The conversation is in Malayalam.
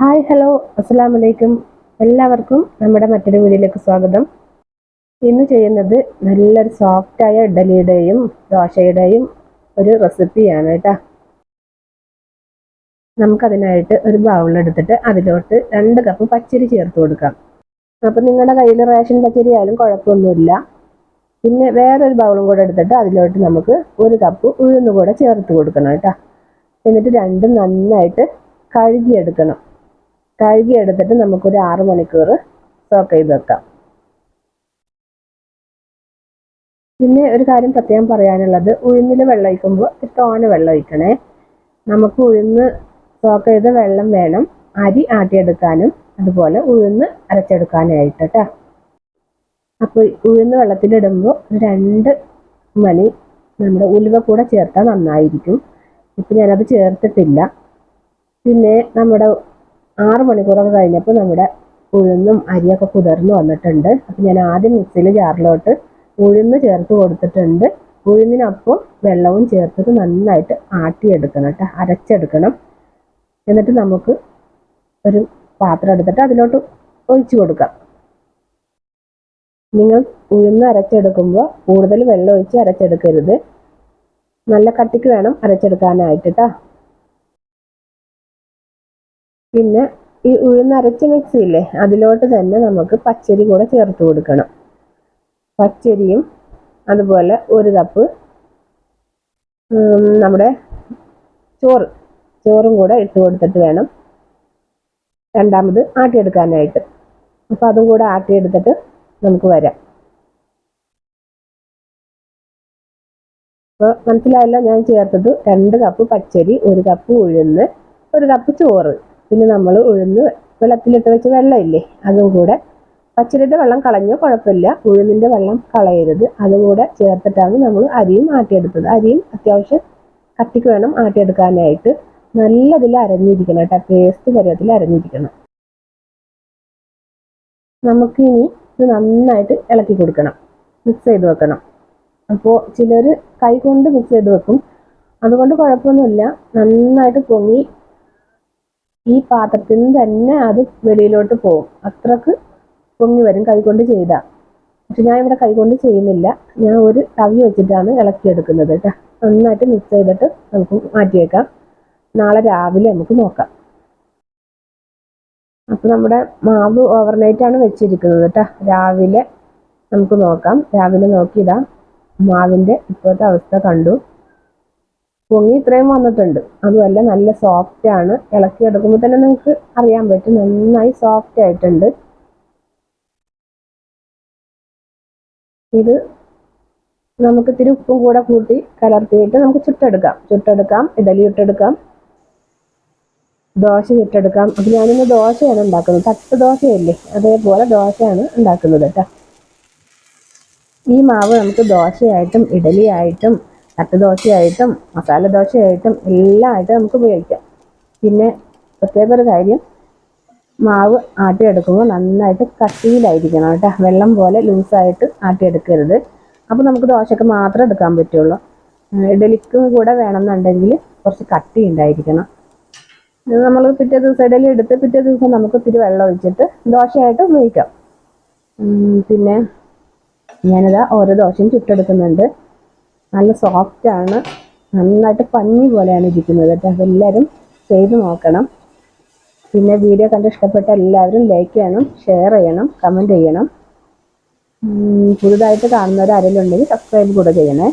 Hi hello. അസ്സാം വലൈക്കും എല്ലാവർക്കും നമ്മുടെ മറ്റൊരു വീഡിയോയിലേക്ക് സ്വാഗതം. ഇന്ന് ചെയ്യുന്നത് നല്ലൊരു സോഫ്റ്റായ ഇഡലിയുടെയും ദോശയുടെയും ഒരു റെസിപ്പിയാണ് കേട്ടോ. നമുക്കതിനായിട്ട് ഒരു ബൗളെടുത്തിട്ട് അതിലോട്ട് രണ്ട് കപ്പ് പച്ചരി ചേർത്ത് കൊടുക്കാം. അപ്പം നിങ്ങളുടെ കയ്യിൽ റേഷൻ പച്ചരി ആയാലും കുഴപ്പമൊന്നുമില്ല. പിന്നെ വേറൊരു ബൗളും കൂടെ എടുത്തിട്ട് അതിലോട്ട് നമുക്ക് ഒരു കപ്പ് ഉഴുന്ന് കൂടെ ചേർത്ത് കൊടുക്കണം കേട്ടോ. എന്നിട്ട് രണ്ടും നന്നായിട്ട് കഴുകിയെടുക്കണം. കഴുകിയെടുത്തിട്ട് നമുക്കൊരു ആറ് മണിക്കൂർ സോക്ക് ചെയ്ത് വെക്കാം. പിന്നെ ഒരു കാര്യം പ്രത്യേകം പറയാനുള്ളത് ഉഴുന്നിൽ വെള്ളം ഒഴിക്കുമ്പോൾ തോന വെള്ളം ഒഴിക്കണേ. നമുക്ക് ഉഴുന്ന് സോക്ക് ചെയ്ത വെള്ളം വേണം അരി ആട്ടിയെടുക്കാനും അതുപോലെ ഉഴുന്ന് അരച്ചെടുക്കാനായിട്ട് കേട്ടോ അപ്പോൾ ഉഴുന്ന് വെള്ളത്തിലിടുമ്പോൾ രണ്ട് മണി നമ്മുടെ ഉലുവ കൂടെ ചേർത്താൽ നന്നായിരിക്കും. ഇപ്പം ഞാനത് ചേർത്തിട്ടില്ല. പിന്നെ നമ്മുടെ ആറ് മണിക്കൂറൊക്കെ കഴിഞ്ഞപ്പോൾ നമ്മുടെ ഉഴുന്നും അരിയൊക്കെ കുതിർന്ന് വന്നിട്ടുണ്ട്. അപ്പം ഞാൻ ആദ്യം മിക്സിയിൽ ജാറിലോട്ട് ഉഴുന്ന് ചേർത്ത് കൊടുത്തിട്ടുണ്ട്. ഉഴുന്നിനൊപ്പം വെള്ളവും ചേർത്തിട്ട് നന്നായിട്ട് ആട്ടിയെടുക്കണം കേട്ടോ. അരച്ചെടുക്കണം. എന്നിട്ട് നമുക്ക് ഒരു പാത്രം എടുത്തിട്ട് അതിലോട്ട് ഒഴിച്ചു കൊടുക്കാം. നിങ്ങൾ ഉഴുന്ന് അരച്ചെടുക്കുമ്പോൾ കൂടുതൽ വെള്ളം ഒഴിച്ച് അരച്ചെടുക്കരുത്. നല്ല കട്ടിക്ക് വേണം അരച്ചെടുക്കാനായിട്ട് കേട്ടോ. പിന്നെ ഈ ഉഴുന്നരച്ച മിക്സി ഇല്ലേ അതിലോട്ട് തന്നെ നമുക്ക് പച്ചരി കൂടെ ചേർത്ത് കൊടുക്കണം. പച്ചരിയും അതുപോലെ ഒരു കപ്പ് നമ്മുടെ ചോറ് ചോറും കൂടെ ഇട്ട് കൊടുത്തിട്ട് വേണം രണ്ടാമത് ആട്ടിയെടുക്കാനായിട്ട്. അപ്പോൾ അതും കൂടെ ആട്ടിയെടുത്തിട്ട് നമുക്ക് വരാം. അപ്പോൾ മനസ്സിലായല്ലോ? ഞാൻ ചേർത്തത് രണ്ട് കപ്പ് പച്ചരി ഒരു കപ്പ് ഉഴുന്ന് ഒരു കപ്പ് ചോറ്. പിന്നെ നമ്മൾ ഉഴുന്ന് വെള്ളത്തിലിട്ട് വെച്ച് വെള്ളമില്ലേ അതും കൂടെ പച്ചരിയുടെ വെള്ളം കളഞ്ഞോ കുഴപ്പമില്ല. ഉഴുന്നിന്റെ വെള്ളം കളയരുത്. അതും കൂടെ ചേർത്തിട്ടാണ് നമ്മൾ അരിയും ആട്ടിയെടുത്തത്. അരിയും അത്യാവശ്യം കട്ടിക്ക് വേണം ആട്ടിയെടുക്കാനായിട്ട്. നല്ലതിൽ അരഞ്ഞിരിക്കണം കേട്ടോ. പേസ്റ്റ് പരുവത്തിൽ അരഞ്ഞിരിക്കണം. നമുക്കിനി ഇത് നന്നായിട്ട് ഇളക്കി കൊടുക്കണം. മിക്സ് ചെയ്ത് വെക്കണം. അപ്പോൾ ചിലർ കൈ കൊണ്ട് മിക്സ് ചെയ്ത് വെക്കും. അതുകൊണ്ട് കുഴപ്പമൊന്നുമില്ല. നന്നായിട്ട് പൊങ്ങി ഈ പാത്രത്തിൽ നിന്ന് തന്നെ അത് വെളിയിലോട്ട് പോകും. അത്രയ്ക്ക് പൊങ്ങി വരും കൈകൊണ്ട് ചെയ്താൽ പക്ഷെ ഞാൻ ഇവിടെ കൈകൊണ്ട് ചെയ്യുന്നില്ല. ഞാൻ ഒരു തവി വെച്ചിട്ടാണ് ഇളക്കിയെടുക്കുന്നത് കേട്ടോ. നന്നായിട്ട് മിക്സ് ചെയ്തിട്ട് നമുക്ക് മാറ്റിയേക്കാം നാളെ രാവിലെ നമുക്ക് നോക്കാം. അപ്പോൾ നമ്മുടെ മാവ് ഓവർനൈറ്റ് ആണ് വെച്ചിരിക്കുന്നത് കേട്ടോ. രാവിലെ നമുക്ക് നോക്കാം. രാവിലെ നോക്കിയിടാം മാവിന്റെ ഇപ്പോഴത്തെ അവസ്ഥ കണ്ടു. പൊങ്ങി ഇത്രയും വന്നിട്ടുണ്ട്. അതുമല്ല നല്ല സോഫ്റ്റ് ആണ്. ഇളക്കി എടുക്കുമ്പോൾ തന്നെ നിങ്ങൾക്ക് അറിയാൻ പറ്റും നന്നായി സോഫ്റ്റ് ആയിട്ടുണ്ട്. ഇത് നമുക്ക് ഇത്തിരി ഉപ്പും കൂടെ കൂട്ടി കലർത്തിയിട്ട് നമുക്ക് ചുട്ടെടുക്കാം. ചുട്ടെടുക്കാം ഇഡലി ഇട്ടെടുക്കാം ദോശ ചുട്ടെടുക്കാം. അപ്പം ഞാനിന്ന് ദോശയാണ് ഉണ്ടാക്കുന്നത്. തട്ട് ദോശയല്ലേ? അതേപോലെ ദോശയാണ് ഉണ്ടാക്കുന്നത് കേട്ടോ. ഈ മാവ് നമുക്ക് ദോശയായിട്ടും ഇഡലിയായിട്ടും തട്ട് ദോശയായിട്ടും മസാല ദോശയായിട്ടും എല്ലാം ആയിട്ടും നമുക്ക് ഉപയോഗിക്കാം. പിന്നെ പ്രത്യേക ഒരു കാര്യം മാവ് ആട്ടിയെടുക്കുമ്പോൾ നന്നായിട്ട് കട്ടിയിലായിരിക്കണം കേട്ടോ. വെള്ളം പോലെ ലൂസായിട്ട് ആട്ടിയെടുക്കരുത്. അപ്പോൾ നമുക്ക് ദോശയ്ക്ക് മാത്രം എടുക്കാൻ പറ്റുള്ളൂ. ഇഡലിക്കും കൂടെ വേണമെന്നുണ്ടെങ്കിൽ കുറച്ച് കട്ടി ഉണ്ടായിരിക്കണം. നമ്മൾ പിറ്റേ ദിവസം ഇഡലി എടുത്ത് പിറ്റേ ദിവസം നമുക്ക് ഇത്തിരി വെള്ളം ഒഴിച്ചിട്ട് ദോശയായിട്ട് ഉപയോഗിക്കാം. പിന്നെ ഞാനിതാ ഓരോ ദോശയും ചുട്ടെടുക്കുന്നുണ്ട്. നല്ല സോഫ്റ്റ് ആണ്. നന്നായിട്ട് പഞ്ഞി പോലെയാണ് ഇരിക്കുന്നത് കേട്ടോ. അതെല്ലാവരും ചെയ്ത് നോക്കണം. പിന്നെ വീഡിയോ കണ്ട് ഇഷ്ടപ്പെട്ട എല്ലാവരും ലൈക്ക് ചെയ്യണം ഷെയർ ചെയ്യണം കമന്റ് ചെയ്യണം. പുതുതായിട്ട് കാണുന്നവർ ആരെങ്കിലും ഉണ്ടെങ്കിൽ സബ്സ്ക്രൈബ് കൂടെ ചെയ്യണേ.